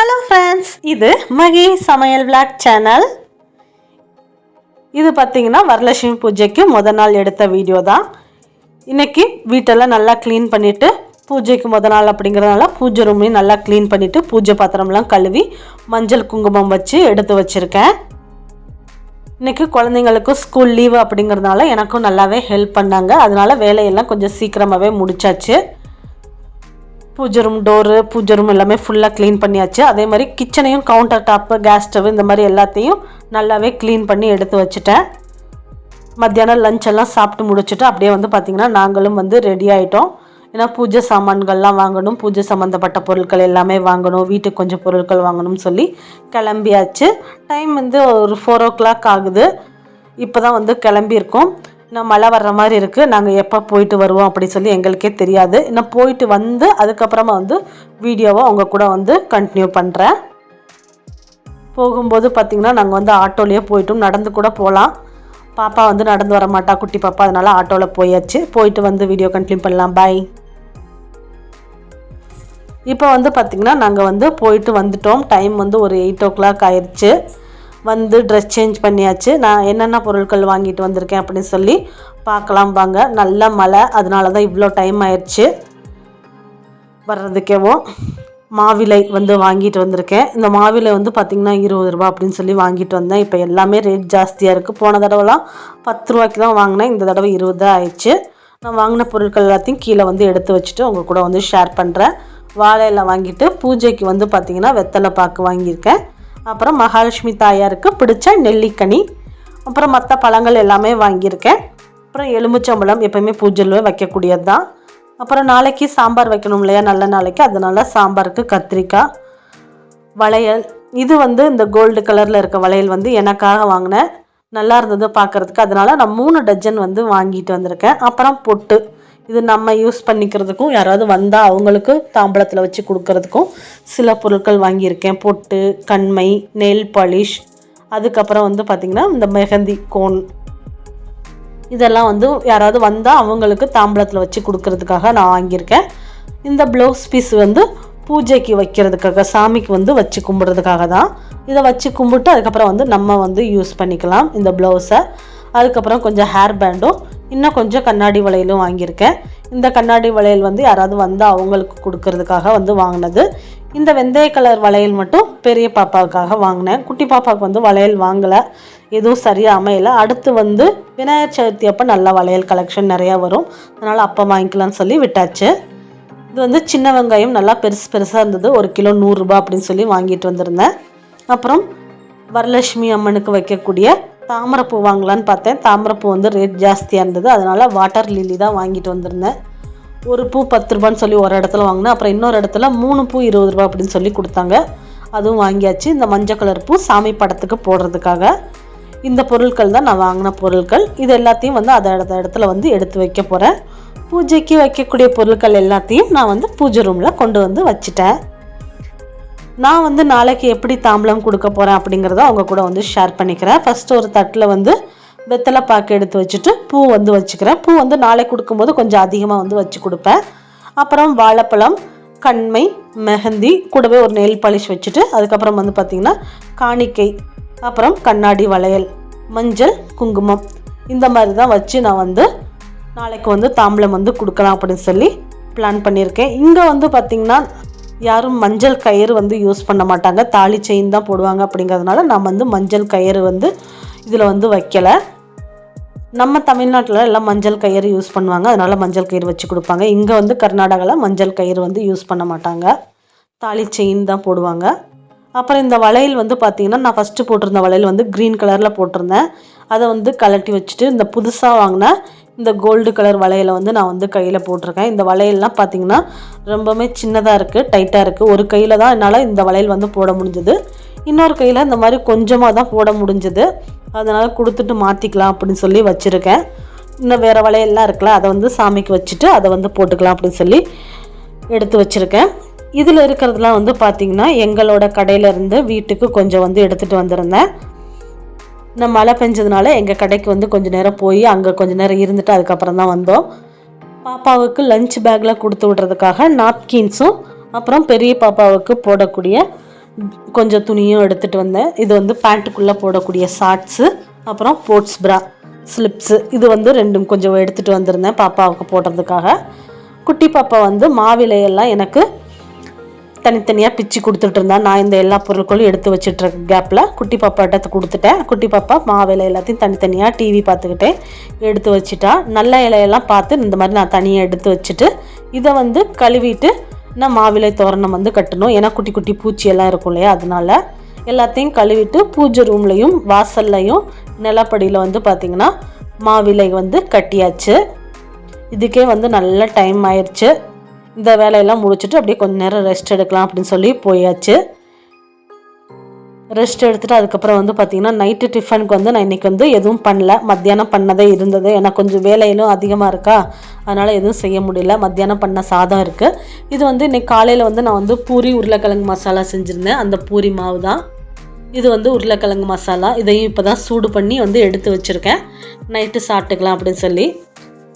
Hello friends இது மகி சமையல் vlog channel இது பார்த்தீங்கன்னா வரலட்சுமி பூஜைக்கு முத நாள் எடுத்த வீடியோ தான். இன்றைக்கி வீட்டெல்லாம் நல்லா க்ளீன் பண்ணிவிட்டு பூஜைக்கு முத நாள் அப்படிங்கிறதுனால பூஜை ரூமையும் நல்லா க்ளீன் பண்ணிவிட்டு பூஜை பாத்திரம்லாம் கழுவி மஞ்சள் குங்குமம் வச்சு எடுத்து வச்சுருக்கேன். இன்றைக்கி குழந்தைங்களுக்கும் ஸ்கூல் லீவு அப்படிங்கிறதுனால எனக்கும் நல்லாவே ஹெல்ப் பண்ணாங்க. அதனால் வேலையெல்லாம் கொஞ்சம் சீக்கிரமாகவே முடிச்சாச்சு. பூஜை ரூம் டோரு பூஜை ரூம் எல்லாமே ஃபுல்லாக க்ளீன் பண்ணியாச்சு. அதே மாதிரி கிச்சனையும் கவுண்டர் டாப்பு கேஸ் ஸ்டவ் இந்த மாதிரி எல்லாத்தையும் நல்லாவே க்ளீன் பண்ணி எடுத்து வச்சுட்டேன். மத்தியானம் லஞ்ச் எல்லாம் சாப்பிட்டு முடிச்சுட்டு அப்படியே வந்து பார்த்திங்கன்னா நாங்களும் வந்து ரெடி ஆகிட்டோம் ஏன்னா பூஜை சாமான்கள்லாம் வாங்கணும் பூஜை சம்மந்தப்பட்ட பொருட்கள் எல்லாமே வாங்கணும் வீட்டுக்கு கொஞ்சம் பொருட்கள் வாங்கணும்னு சொல்லி கிளம்பியாச்சு. டைம் வந்து ஒரு ஃபோர் ஓ கிளாக் ஆகுது. இப்போ தான் வந்து கிளம்பியிருக்கோம். இன்னும் மழை வர்ற மாதிரி இருக்குது நாங்கள் எப்போ போயிட்டு வருவோம் அப்படி சொல்லி எங்களுக்கே தெரியாது. இன்னும் போயிட்டு வந்து அதுக்கப்புறமா வந்து வீடியோவை அவங்க கூட வந்து கண்டினியூ பண்ணுறேன் போகும்போது பார்த்திங்கன்னா நாங்கள் வந்து ஆட்டோலேயே போயிட்டோம். நடந்து கூட போகலாம் பாப்பா வந்து நடந்து வர மாட்டா. குட்டி பாப்பா அதனால் ஆட்டோவில் போயாச்சு. போயிட்டு வந்து வீடியோ கண்டினியூ பண்ணலாம். பாய் இப்போ வந்து பார்த்திங்கன்னா நாங்கள் வந்து போயிட்டு வந்துட்டோம். டைம் வந்து ஒரு எயிட் ஓ கிளாக் ஆயிடுச்சு வந்து ட்ரெஸ் சேஞ்ச் பண்ணியாச்சு. நான் என்னென்ன பொருட்கள் வாங்கிட்டு வந்திருக்கேன் அப்படின்னு சொல்லி பார்க்கலாம் வாங்க. நல்ல மழை. அதனால தான் இவ்வளோ டைம் ஆயிடுச்சு. வர்றதுக்கேவும் மாவிலை வந்து வாங்கிட்டு வந்திருக்கேன். இந்த மாவிலை வந்து பார்த்திங்கன்னா இருபது ரூபா அப்படின்னு சொல்லி வாங்கிட்டு வந்தேன். இப்போ எல்லாமே ரேட் ஜாஸ்தியாக இருக்குது போன தடவைலாம் பத்து ரூபாய்க்கு தான் வாங்கினேன். இந்த தடவை இருபது தான் ஆயிடுச்சு. நான் வாங்கின பொருட்கள் எல்லாத்தையும் கீழே வந்து எடுத்து வச்சுட்டு உங்கள் கூட வந்து ஷேர் பண்ணுறேன் வாழையில் வாங்கிட்டு பூஜைக்கு வந்து பார்த்திங்கன்னா வெத்தலை பாக்கு வாங்கியிருக்கேன். அப்புறம் மகாலட்சுமி தாயாருக்கு பிடிச்ச நெல்லிக்கனி அப்புறம் மற்ற பழங்கள் எல்லாமே வாங்கியிருக்கேன். அப்புறம் எலுமிச்சம்பழம் எப்போயுமே பூஜையில் வைக்கக்கூடியது தான் அப்புறம் நாளைக்கு சாம்பார் வைக்கணும் இல்லையா நல்ல நாளைக்கு. அதனால் சாம்பாருக்கு கத்திரிக்காய் வளையல். இது வந்து இந்த கோல்டு கலரில் இருக்க வளையல் வந்து எனக்காக வாங்கினேன். நல்லா இருந்தது பார்க்குறதுக்கு. அதனால நான் மூணு டஜன் வந்து வாங்கிட்டு வந்திருக்கேன். அப்புறம் பொட்டு. இது நம்ம யூஸ் பண்ணிக்கிறதுக்கும் யாராவது வந்தால் அவங்களுக்கு தாம்பளத்தில் வச்சு கொடுக்கறதுக்கும் சில பொருட்கள் வாங்கியிருக்கேன். பொட்டு கண்மை நெல் பாலிஷ் அதுக்கப்புறம் வந்து பார்த்திங்கன்னா இந்த மெஹந்தி கோன். இதெல்லாம் வந்து யாராவது வந்தால் அவங்களுக்கு தாம்பளத்தில் வச்சு கொடுக்கறதுக்காக நான் வாங்கியிருக்கேன். இந்த ப்ளவுஸ் பீஸ் வந்து பூஜைக்கு வைக்கிறதுக்காக சாமிக்கு வந்து வச்சு கும்பிட்றதுக்காக தான். இதை வச்சு கும்பிட்டு அதுக்கப்புறம் வந்து நம்ம வந்து யூஸ் பண்ணிக்கலாம் இந்த ப்ளவுஸை அதுக்கப்புறம் கொஞ்சம் ஹேர் பேண்டும் இன்னும் கொஞ்சம் கண்ணாடி வளையலும் வாங்கியிருக்கேன். இந்த கண்ணாடி வளையல் வந்து யாராவது வந்து அவங்களுக்கு கொடுக்கறதுக்காக வந்து வாங்கினது. இந்த வெந்தய கலர் வளையல் மட்டும் பெரிய பாப்பாவுக்காக வாங்கினேன். குட்டி பாப்பாவுக்கு வந்து வளையல் வாங்கலை. எதுவும் சரியாக அமையலை அடுத்து வந்து விநாயகர் சதுர்த்தி அப்போ நல்ல வளையல் கலெக்ஷன் நிறையா வரும். அதனால் அப்போ வாங்கிக்கலாம்னு சொல்லி விட்டாச்சு. இது வந்து சின்ன வெங்காயம் நல்லா பெருசு பெருசாக இருந்தது. ஒரு கிலோ நூறுரூபா அப்படின்னு சொல்லி வாங்கிட்டு வந்திருந்தேன். அப்புறம் வரலட்சுமி அம்மனுக்கு வைக்கக்கூடிய தாமரைப்பூ வாங்கலான்னு பார்த்தேன். தாமரைப்பூ வந்து ரேட் ஜாஸ்தியாக இருந்தது. அதனால் வாட்டர் லில்லி தான் வாங்கிட்டு வந்திருந்தேன். ஒரு பூ பத்து ரூபான்னு சொல்லி ஒரு இடத்துல வாங்கினேன். அப்புறம் இன்னொரு இடத்துல மூணு பூ இருபது ரூபா அப்படின்னு சொல்லி கொடுத்தாங்க. அதுவும் வாங்கியாச்சு. இந்த மஞ்சள் கலர் பூ சாமி படத்துக்கு போடுறதுக்காக. இந்த பொருட்கள் தான் நான் வாங்கின பொருட்கள். இது எல்லாத்தையும் வந்து அதை அந்த இடத்துல வந்து எடுத்து வைக்க போகிறேன் பூஜைக்கு வைக்கக்கூடிய பொருட்கள் எல்லாத்தையும் நான் வந்து பூஜை ரூமில் கொண்டு வந்து வச்சுட்டேன். நான் வந்து நாளைக்கு எப்படி தாம்பலம் கொடுக்க போகிறேன் அப்படிங்கிறத அவங்க கூட வந்து ஷேர் பண்ணிக்கிறேன். ஃபஸ்ட்டு ஒரு தட்டில் வந்து வெத்தலை பாக்கு எடுத்து வச்சுட்டு பூ வந்து வச்சுக்கிறேன். பூ வந்து நாளை கொடுக்கும்போது கொஞ்சம் அதிகமாக வந்து வச்சு கொடுப்பேன். அப்புறம் வாழைப்பழம் கண்மை மெஹந்தி கூடவே ஒரு நெல் பாலிஷ் வச்சுட்டு அதுக்கப்புறம் வந்து பார்த்திங்கன்னா காணிக்கை அப்புறம் கண்ணாடி வளையல் மஞ்சள் குங்குமம் இந்த மாதிரி தான் வச்சு நான் வந்து நாளைக்கு வந்து தாம்பலம் வந்து கொடுக்கலாம் அப்படின்னு சொல்லி பிளான் பண்ணியிருக்கேன். இங்கே வந்து பார்த்திங்கன்னா யாரும் மஞ்சள் கயிறு வந்து யூஸ் பண்ண மாட்டாங்க. தாலி செயின் தான் போடுவாங்க அப்படிங்கிறதுனால நான் வந்து மஞ்சள் கயிறு வந்து இதில் வந்து வைக்கலை. நம்ம தமிழ்நாட்டில் எல்லாம் மஞ்சள் கயிறு யூஸ் பண்ணுவாங்க. அதனால் மஞ்சள் கயிறு வச்சு கொடுப்பாங்க. இங்கே வந்து கர்நாடகாவில் மஞ்சள் கயிறு வந்து யூஸ் பண்ண மாட்டாங்க. தாலி செயின் தான் போடுவாங்க. அப்புறம் இந்த வளையல் வந்து பார்த்திங்கன்னா நான் ஃபஸ்ட்டு போட்டிருந்த வளையல் வந்து க்ரீன் கலரில் போட்டிருந்தேன். அதை வந்து கலட்டி வச்சுட்டு இந்த புதுசாக வாங்கின இந்த கோல்டு கலர் வளையலை வந்து நான் வந்து கையில் போட்டிருக்கேன். இந்த வளையல்லாம் பார்த்திங்கன்னா ரொம்பவுமே சின்னதாக இருக்குது டைட்டாக இருக்குது ஒரு கையில் தான் என்னால் இந்த வளையல் வந்து போட முடிஞ்சது. இன்னொரு கையில் இந்த மாதிரி கொஞ்சமாக தான் போட முடிஞ்சது. அதனால் கொடுத்துட்டு மாற்றிக்கலாம் அப்படின்னு சொல்லி வச்சுருக்கேன். இன்னும் வேறு வளையல்லாம் இருக்குல்ல அதை வந்து சாமிக்கு வச்சுட்டு அதை வந்து போட்டுக்கலாம் அப்படின்னு சொல்லி எடுத்து வச்சுருக்கேன். இதில் இருக்கிறதுலாம் வந்து பார்த்திங்கன்னா எங்களோட கடையிலேருந்து வீட்டுக்கு கொஞ்சம் வந்து எடுத்துகிட்டு வந்திருந்தேன். இந்த மழை பெஞ்சதுனால எங்கள் கடைக்கு வந்து கொஞ்சம் நேரம் போய் அங்கே கொஞ்சம் நேரம் இருந்துட்டு அதுக்கப்புறம் தான் வந்தோம். பாப்பாவுக்கு லஞ்ச் பேக்கில் கொடுத்து விட்றதுக்காக நாப்கின்ஸும் அப்புறம் பெரிய பாப்பாவுக்கு போடக்கூடிய கொஞ்சம் துணியும் எடுத்துகிட்டு வந்தேன். இது வந்து பேண்ட்டுக்குள்ளே போடக்கூடிய ஷார்ட்ஸு அப்புறம் ஸ்போர்ட்ஸ் ப்ரா ஸ்லிப்ஸு இது வந்து ரெண்டும் கொஞ்சம் எடுத்துகிட்டு வந்திருந்தேன் பாப்பாவுக்கு போடுறதுக்காக. குட்டி பாப்பா வந்து மாவிலையெல்லாம் எனக்கு தனித்தனியாக பிச்சு கொடுத்துட்டு இருந்தா நான் இந்த எல்லா பொருட்களும் எடுத்து வச்சுட்டு இருக்க கேப்பில் குட்டி பாப்பாட்ட கொடுத்துட்டேன். குட்டி பாப்பா மாவிலை எல்லாத்தையும் தனித்தனியாக டிவி பார்த்துக்கிட்டே எடுத்து வச்சுட்டா. நல்ல இலையெல்லாம் பார்த்து இந்த மாதிரி நான் தனியாக எடுத்து வச்சுட்டு இதை வந்து கழுவிட்டு நான் மாவிலை தோரணம் வந்து கட்டணும். ஏன்னா குட்டி குட்டி பூச்சி எல்லாம் இருக்கும் இல்லையா? அதனால எல்லாத்தையும் கழுவிட்டு பூஜை ரூம்லையும் வாசல்லையும் நிலப்படியில் வந்து பார்த்திங்கன்னா மாவிலை வந்து கட்டியாச்சு. இதுக்கே வந்து நல்ல டைம் ஆயிடுச்சு இந்த வேலையெல்லாம் முடிச்சுட்டு அப்படியே கொஞ்ச நேரம் ரெஸ்ட் எடுக்கலாம் அப்படின்னு சொல்லி போயாச்சு. ரெஸ்ட் எடுத்துகிட்டு அதுக்கப்புறம் வந்து பார்த்திங்கன்னா நைட்டு டிஃபனுக்கு வந்து நான் இன்றைக்கி வந்து எதுவும் பண்ணல. மத்தியானம் பண்ணதே இருந்தது. ஏன்னா கொஞ்சம் வேலையிலும் அதிகமாக இருக்கா? அதனால் எதுவும் செய்ய முடியல. மத்தியானம் பண்ண சாதம் இருக்குது இது வந்து இன்றைக்கி காலையில் வந்து நான் வந்து பூரி உருளைக்கிழங்கு மசாலா செஞ்சுருந்தேன். அந்த பூரி மாவு தான். இது வந்து உருளைக்கிழங்கு மசாலா. இதையும் இப்போ தான் சூடு பண்ணி வந்து எடுத்து வச்சுருக்கேன். நைட்டு சாப்பிட்டுக்கலாம் அப்படின்னு சொல்லி.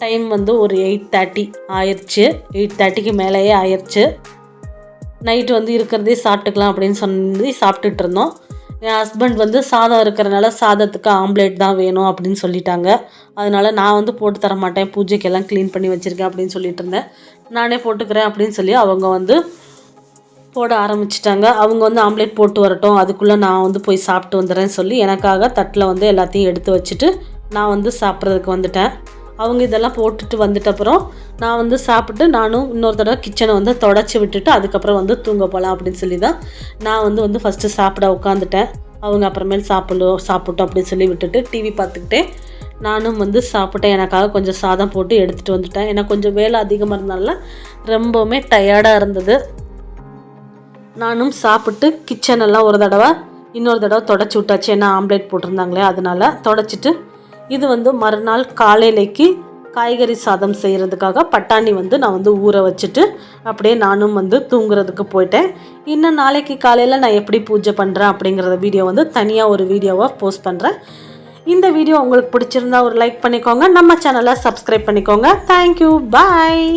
டைம் வந்து ஒரு எயிட் தேர்ட்டி ஆயிடுச்சு எயிட் தேர்ட்டிக்கு மேலேயே ஆயிடுச்சு நைட்டு வந்து இருக்கிறதே சாப்பிட்டுக்கலாம் அப்படின்னு சொல்லி சாப்பிட்டுட்டு இருந்தோம். என் ஹஸ்பண்ட் வந்து சாதம் இருக்கிறனால சாதத்துக்கு ஆம்லேட் தான் வேணும் அப்படின்னு சொல்லிட்டாங்க. அதனால் நான் வந்து போட்டு தர மாட்டேன். பூஜைக்கெல்லாம் க்ளீன் பண்ணி வச்சுருக்கேன் அப்படின்னு சொல்லிட்டு இருந்தேன். நானே போட்டுக்கிறேன் அப்படின்னு சொல்லி அவங்க வந்து போட ஆரம்பிச்சிட்டாங்க. அவங்க வந்து ஆம்லேட் போட்டு வரட்டும். அதுக்குள்ளே நான் வந்து போய் சாப்பிட்டு வந்துடுறேன்னு சொல்லி எனக்காக தட்டில் வந்து எல்லாத்தையும் எடுத்து வச்சுட்டு நான் வந்து சாப்பிட்றதுக்கு வந்துட்டேன். அவங்க இதெல்லாம் போட்டுட்டு வந்துட்டப்புறம் நான் வந்து சாப்பிட்டு நானும் இன்னொரு தடவை கிச்சனை வந்து தொடச்சி விட்டுட்டு அதுக்கப்புறம் வந்து தூங்க போகலாம் அப்படின்னு சொல்லி தான் நான் வந்து வந்து ஃபஸ்ட்டு சாப்பிட உட்காந்துட்டேன் அவங்க அப்புறமேல் சாப்பிடும் சாப்பிட்டோம் அப்படின்னு சொல்லி விட்டுட்டு டிவி பார்த்துக்கிட்டே நானும் வந்து சாப்பிட்டேன். எனக்காக கொஞ்சம் சாதம் போட்டு எடுத்துகிட்டு வந்துட்டேன். ஏன்னா கொஞ்சம் வேலை அதிகமாக இருந்தனால ரொம்பவுமே டயர்டாக இருந்தது. நானும் சாப்பிட்டு கிச்சனெல்லாம் ஒரு தடவை இன்னொரு தடவை தொடச்சி விட்டாச்சு. ஏன்னா ஆம்லேட் போட்டிருந்தாங்களே அதனால் தொடச்சிட்டு இது வந்து மறுநாள் காலையிலைக்கு காய்கறி சாதம் செய்கிறதுக்காக பட்டாணி வந்து நான் வந்து ஊற வச்சுட்டு அப்படியே நானும் வந்து தூங்குறதுக்கு போயிட்டேன். இன்னும் நாளைக்கு காலையில் நான் எப்படி பூஜை பண்ணுறேன் அப்படிங்கிறத வீடியோ வந்து தனியாக ஒரு வீடியோவாக போஸ்ட் பண்ணுறேன் இந்த வீடியோ உங்களுக்கு பிடிச்சிருந்தா ஒரு லைக் பண்ணிக்கோங்க. நம்ம சேனலை சப்ஸ்கிரைப் பண்ணிக்கோங்க. Thank you bye